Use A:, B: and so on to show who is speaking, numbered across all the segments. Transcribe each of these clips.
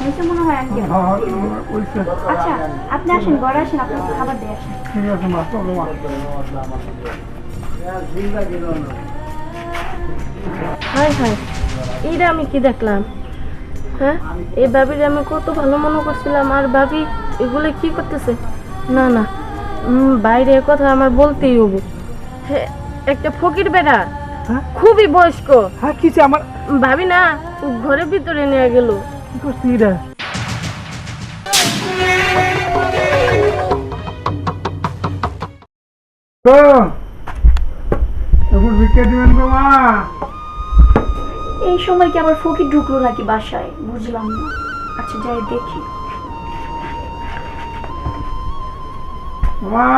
A: হয়েছে মনে হয় আঙ্কেল
B: হ্যাঁ
A: আচ্ছা আপনি আসেন ঘরে আসেন আপনাকে খাবার দিয়ে আসেন।
B: ঠিক আছে মা চলো মা।
C: হাই হাই এইটা আমি কি দেখলাম? হ্যাঁ এই ভাবির আমি কত ভালো মনে করছিলাম আর ভাবি এগুলো কি করতেছে? না না বাইরে কথা আমার বলতেই হব। হ্যাঁ একটা ফকির বেড়া
B: হ্যাঁ?
C: খুবই বয়স্ক।
B: হ্যাঁ কিছে আমার
C: ভাবি না ঘরের ভিতরে নিয়ে গেল।
B: কি করছিস রে তো এখন ভিক্ষা দিবেন গো মা।
A: এই সময় কি আবার ফকির ঢুকলো নাকি বাসায়? বুঝলাম না। আচ্ছা যাই দেখি।
B: মা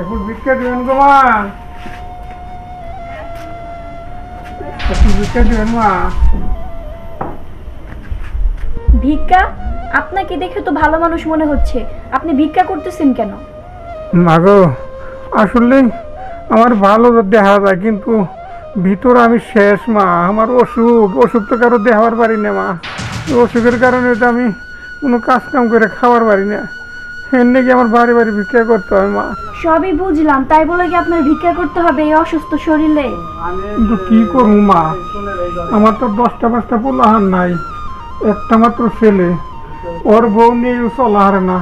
B: এখন ভিক্ষা দিবেন গো মা। ভিক্ষা দিবেন মা।
A: ভিক্ষা? আপনাকে দেখে তো ভালো মানুষ মনে হচ্ছে। আপনি ভিক্ষা করতেছেন কেন?
B: মাগো আসলে আমার ভালো দেখা যায় কিন্তু ভিতর আমি শেষ মা। আমার অসুখ অসুখ তো কারও দেখাবার পারি না মা। অসুখের কারণে তো আমি কোনো কাজ কাম করে খাবার পারি না। এমনি কি আমার বাড়ি বাড়ি ভিক্ষা করতে হয় মা।
A: সবই বুঝলাম তাই বলে কি আপনার ভিক্ষা করতে হবে এই অসুস্থ শরীরে?
B: কিন্তু কি করব মা? আমার তো দশটা পাঁচটা পোলাহার নাই। একটা মাত্র ছেলে। ওর বউ নিয়ে চলা হারে না।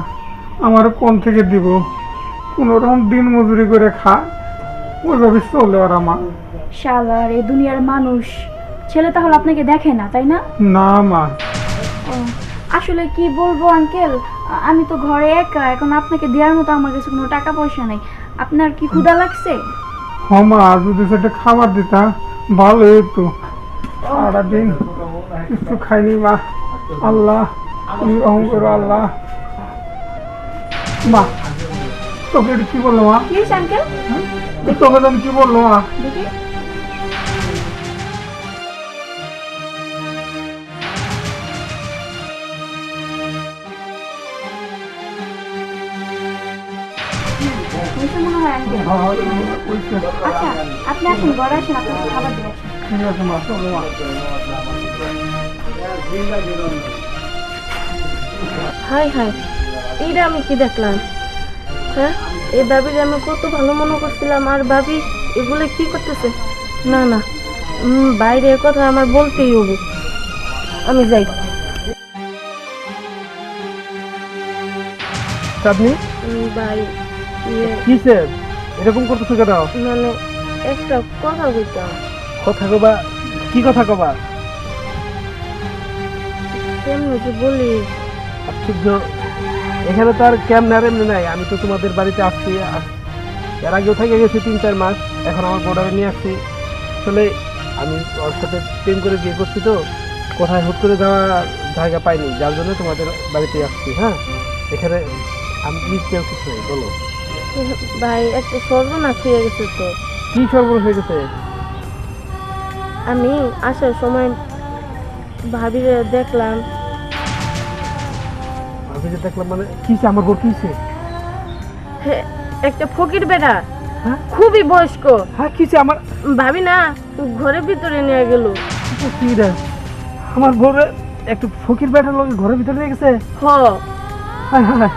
B: আমার কোন থেকে দিব? কোনো রকম দিন মজুরি করে খা ওইভাবে চলে ওরা আমার।
A: শালার এই দুনিয়ার মানুষ। ছেলে তাহলে আপনাকে দেখে না তাই না?
B: না মা।
A: আসলে কি বলব আঙ্কেল? আমি তো ঘরে একা এখন আপনাকে দেওয়ার মতো আমার কাছে কোনো টাকা পয়সা নেই। আপনার কি ক্ষুধা লাগছে?
B: হ মা যদি সেটা খাবার দিতা ভালো হতো সারাদিন কিছু খাইনি মা আল্লাহ তুমি রহম করো আল্লাহ। মা তোকে কি বলল মা? তোকে তুমি কি বলল মা?
A: হয়
B: হ্যাঁ, ওইসে।
A: আচ্ছা আপনি আসেন ঘরে আসেন আপনাকে খাবার দিয়ে
B: ঠিক আছে মা।
C: Hi hi. এইটা আমি কি দেখলাম? হ্যাঁ? এই ভাবির আমি কত ভালো মনে করছিলাম। আর ভাবি এগুলো কি করতেছে? না না। বাইরে কথা আমার বলতেই হব। আমি যাই। ভাই ইয়ে
B: কিসে এরকম করতেছো কেন?
C: মানে একটা কথা বলতাম
B: কথা কবা কি কথা কবা?
C: কেমন
B: আশ্চর্য এখানে তো আর ক্যাম্প না এমনি নাই। আমি তো তোমাদের বাড়িতে আসছি এর আগেও থেকে গেছি তিন চার মাস। এখন আমার বর্ডারে নিয়ে আসছি। আসলে আমি ওর সাথে প্রেম করে বিয়ে করছি তো। কোথায় হুট করে যাওয়ার জায়গা পাইনি যার জন্য তোমাদের বাড়িতে আসছি হ্যাঁ? এখানে আমি কি কেউ কিছু নেই বলো।
C: ভাই একটা সর্বনাশ হয়ে গেছে তো।
B: কি সর্বনাশ হয়ে গেছে?
C: আমি আসার সময় ভাবিরে দেখলাম।
B: আমি যে দেখলাম মানে কিসে আমার বোর কিসে?
C: হে, একটা ফকির বেড়া
B: হ্যাঁ?
C: খুবই বয়স্ক।
B: হ্যাঁ কিসে আমার
C: ভাবি না ঘরের ভিতরে নিয়ে গেল।
B: কি রে আমার বোরে একটু ফকির বেটার লোক ঘরের ভিতরে নিয়ে গেছে?
C: হ।
B: হায় হায়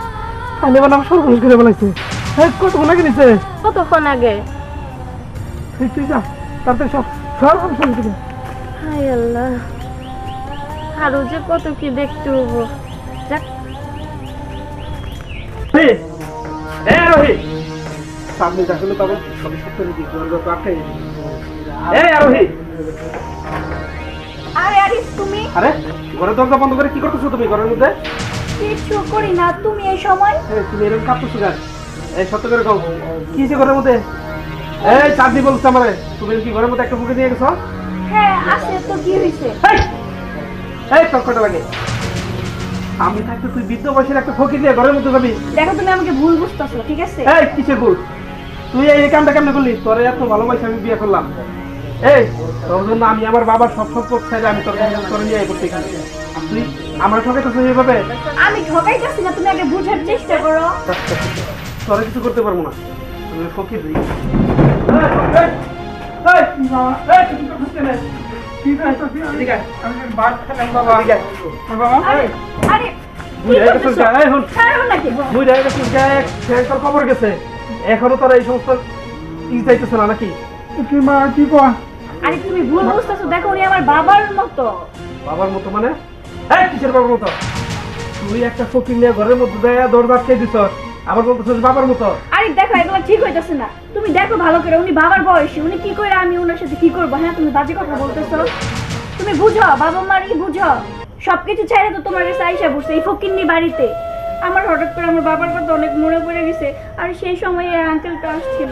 B: তাহলে মানে আমার সর্বনাশ করে বলাইছে হ্যাঁ কত নাকি নিছে
C: কতক্ষণ আগে?
B: তুই যা তাড়াতাড়ি সব সব সব দিকে
C: হাই আল্লাহ। আরও যে কত কি দেখতে হব যাক।
B: সামনে দেখল তখন সবই সত্য নাকি? ঘরের তো আটকে এই আরোহী।
A: আরে আরে তুমি?
B: আরে ঘরের দরজা বন্ধ করে কি করতেছো তুমি ঘরের মধ্যে?
A: কিছু করি না তুমি এই সময়?
B: তুমি এরকম কাঁপতেছো এই সত্য করে কও। কি হয়েছে ঘরের মধ্যে? এই চাঁদনি বলছে আমারে। তুমি কি ঘরের মধ্যে একটা মুখে নিয়ে গেছো?
A: হ্যাঁ আসে তো কি হয়েছে?
B: এই তোর কটা লাগে? আমি থাকতে তুই বৃদ্ধ বয়সের একটা ফকির দিয়ে ঘরের মধ্যে যাবি?
A: দেখো তুমি আমাকে ভুল বুঝতেছো ঠিক আছে?
B: এই কিসের ভুল? তুই এই কামটা কেমনে করলি? তোর এত ভালোবাসে আমি বিয়ে করলাম। এই তোর জন্য আমি আমার বাবার সব সম্পদ ছেড়ে আমি তোর তোর নিয়ে করতে এখানে। তুই আমার ঠকে তো এইভাবে?
A: আমি ঠকাইতেছি না তুমি আগে বুঝার চেষ্টা করো।
B: তোরা কিছু করতে পারব না। তুমি ফকির এই, এই, এই, এই, এই, তুই কি করছিস
A: আমার বাবার মতো
B: বাবার মতো মানে বাবার মতো একটা ঘরের মধ্যে দিছ বলতেছিস বাবার মতো।
A: আরে দেখো এগুলো ঠিক হইতেছে না। তুমি দেখো ভালো করে উনি বাবার বয়সী উনি কি করে আমি ওনার সাথে কি করব? হ্যাঁ তুমি বাজে কথা বলতেছো। তুমি বুঝো বাবা মারই বুঝো। সবকিছু ছেড়ে তো তোমার কাছে আইসা বসে এই ফকিন্নি বাড়িতে। আমার হঠাৎ করে আমার বাবার কথা অনেক মনে পড়ে গেছে আর সেই সময় এই আঙ্কেলটা আসছিল।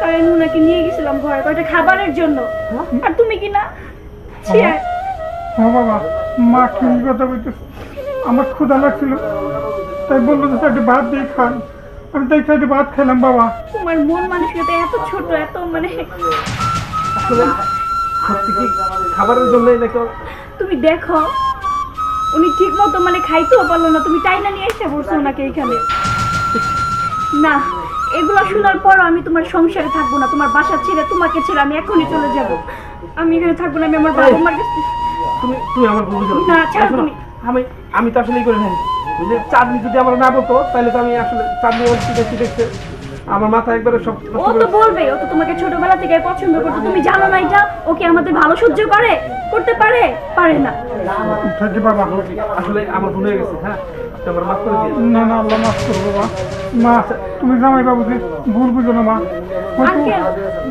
A: তাই আমি ওনাকে নিয়ে গেছিলাম ঘরে কয়টা খাবারের জন্য। আর তুমি কি না? আর-
D: ও বাবা মা ঠিক কথা বলতেছে আমার ক্ষুধা লাগছিল তাই বলল যে একটা ভাত দিয়ে খান। আমি তাই একটা ভাত খেলাম বাবা।
A: তোমার মন মানসিকতা এত ছোট এত মানে
B: সত্যি কি খাবারের জন্যই ওর-
A: তুমি দেখো উনি ঠিক মতো মানে খাইতেও পারল না তুমি টাইনা নিয়ে এসে ওনাকে এখানে। না এগুলো শোনার পর আমি তোমার সংসারে থাকব না তোমার বাসা ছেড়ে তোমাকে ছেড়ে আমি এখনই চলে যাব। আমি এখানে থাকব না আমি আমার বাবা মার কাছে
B: তুমি তুমি আমার বুঝো
A: না, ছাড়ো তুমি।
B: আমি আমি তো আসলে ই করে নাই। চাঁদনি যদি আমার না বলতো তাহলে তো আমি আসলে চাঁদনি আমার কি দেখছি দেখছে আমার মাথা একবারে সব
A: ও তো বলবে ও তো তোমাকে ছোটবেলা থেকে পছন্দ করতো। তুমি জানো না এটা? ও কি আমাদের ভালো সহ্য করে? করতে পারে? পারে না।
D: থাকি বাবা
B: আসলে আমার ভুল হয়ে গেছে হ্যাঁ? আমার মাফ করে দিন
D: না না আল্লাহ মাফ করো বাবা। মা তুমি জামাই বাবুকে ভুল বুঝো না মা।
A: আঙ্কেল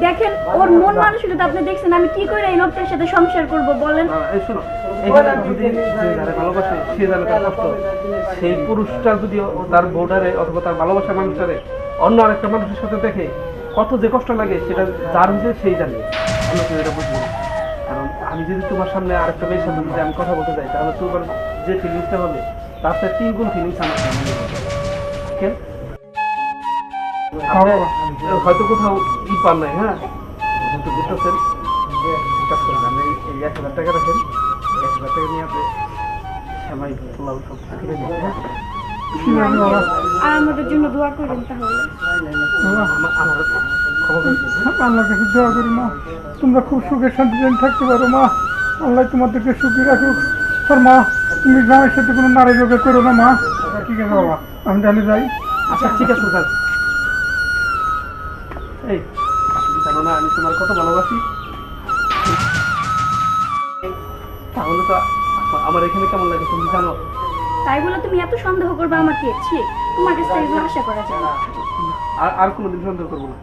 A: দেখেন ওর মন মানসিকতা আপনি দেখছেন আমি কি করে এই লোকটার সাথে সংসার করব বলেন?
B: শোনো এখানে যদি যে যারা ভালোবাসে সে জানে তার কষ্ট সেই পুরুষটা যদি তার বউটারে অথবা তার ভালোবাসা মানুষটারে অন্য আরেকটা মানুষের সাথে দেখে কত যে কষ্ট লাগে সেটা যার হয়েছে সেই জানে। অন্য কেউ এটা বুঝবে। কারণ আমি যদি তোমার সামনে আরেকটা মেয়ের সাথে যদি আমি কথা বলতে যাই তাহলে তোমার যে ফিলিংসটা হবে তার সাথে তিন গুণ ফিলিংস আমার সামনে। কেন
D: হ্যাঁ
B: হয়তো কোথাও ই পান নাই হ্যাঁ? কিন্তু বুঝতেছেন? কাজ করেন আপনি এই এক হাজার টাকা রাখেন। নিয়ে সব
A: আর আমাদের জন্য দোয়া তাহলে।
D: কাছে দোয়া করি মা। তোমরা খুব সুখে শান্তিতে থাকতে পারো মা। আল্লাহ তোমাদেরকে সুখী রাখুক। তোর মা তুমি জামাইয়ের সাথে কোনো নারী যোগে করো না মা। ঠিক আছে বাবা। আমি তাহলে যাই।
B: আচ্ছা ঠিক আছে স্যার। এই জানো না আমি তোমার কত ভালোবাসি। তাহলে তো আমার এখানে কেমন লাগে তুমি জানো?
A: তাই বলে তুমি এত সন্দেহ করবে আমাকে? ছি তোমার কাছে এগুলো আশা করা যায় না।
B: আর আর কোনোদিন সন্দেহ করব না।